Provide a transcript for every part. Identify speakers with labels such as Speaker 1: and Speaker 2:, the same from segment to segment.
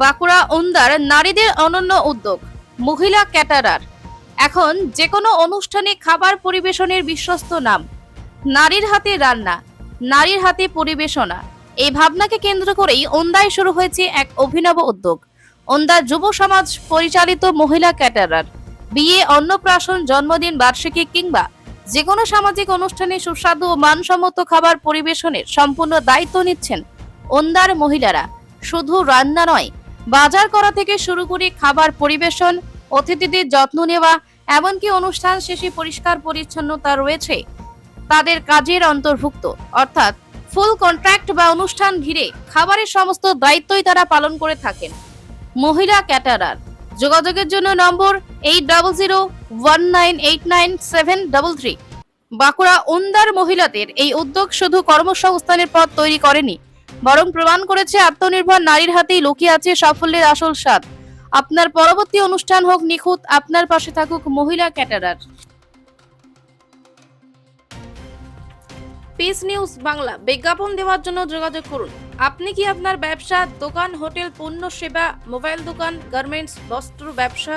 Speaker 1: বাঁকুড়া ওন্দার নারীদের অনন্য উদ্যোগ, মহিলা ক্যাটারার। এখন যে কোনো অনুষ্ঠানে খাবার পরিবেশনের বিশ্বস্ত নাম, নারীর হাতে রান্না, নারীর হাতে পরিবেশনা, এই ভাবনাকে কেন্দ্র করেই ওন্দায় শুরু হয়েছে এক অভিনব উদ্যোগ। ওন্দা যুব সমাজ পরিচালিত মহিলা ক্যাটারার, বিয়ে, অন্নপ্রাশন, জন্মদিন, বার্ষিকী কিংবা যে কোনো সামাজিক অনুষ্ঠানে সুস্বাদু ও মানসম্মত খাবার পরিবেশনের সম্পূর্ণ দায়িত্ব নিচ্ছেন ওন্দার মহিলারা। শুধু রান্না নয় বাজার করা থেকে শুরু করে খাবার পরিবেশন, অতিথিদের যত্ন নেওয়া, এমনকি অনুষ্ঠান শেষে পরিষ্কার পরিচ্ছন্নতা রয়েছে। তাদের কাজের অন্তর্ভুক্ত, অর্থাৎ ফুল কন্ট্রাক্ট বা অনুষ্ঠান ঘিরে খাবারের সমস্ত দায়িত্বই তারা পালন করে থাকেন। মহিলা ক্যাটারার, যোগাযোগের জন্য number eight double zero one nine eight nine seven double three Bankura উন্দার মহিলাদের এই উদ্যোগ শুধু কর্মসংস্থানের পথ তৈরি করেনি বরং প্রমাণ করেছে আত্মনির্ভর নারীর হাতেই লুকিয়ে আছে সাফল্যের আসল স্বাদ। আপনার পরবর্তী অনুষ্ঠান হোক নিখুঁত, আপনার পাশে থাকুক মহিলা ক্যাটারার। পিস নিউজ বাংলা, বিজ্ঞাপন দেওয়ার জন্য যোগাযোগ করুন। আপনি কি আপনার ব্যবসা, দোকান, হোটেল, পণ্য, সেবা, মোবাইল দোকান, গার্মেন্টস, বস্ত্র, ব্যবসা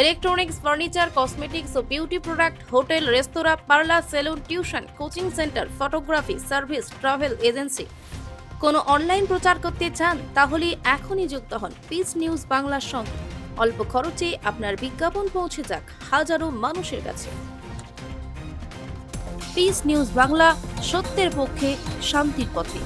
Speaker 1: ইলেকট্রনিক্স ফার্নিচার কসমেটিক্স ও বিউটি প্রোডাক্ট হোটেল, রেস্তোরাঁ, parlour, salon, tuition, coaching centre, photography, service, travel agency কোনো অনলাইন প্রচার করতে চান তাহলে এখনই যুক্ত হন পিস নিউজ বাংলার সঙ্গে। অল্প খরচে আপনার বিজ্ঞাপন পৌঁছে যাক হাজারো মানুষের কাছে। পিস নিউজ বাংলা, সত্যের পক্ষে, শান্তির পথে।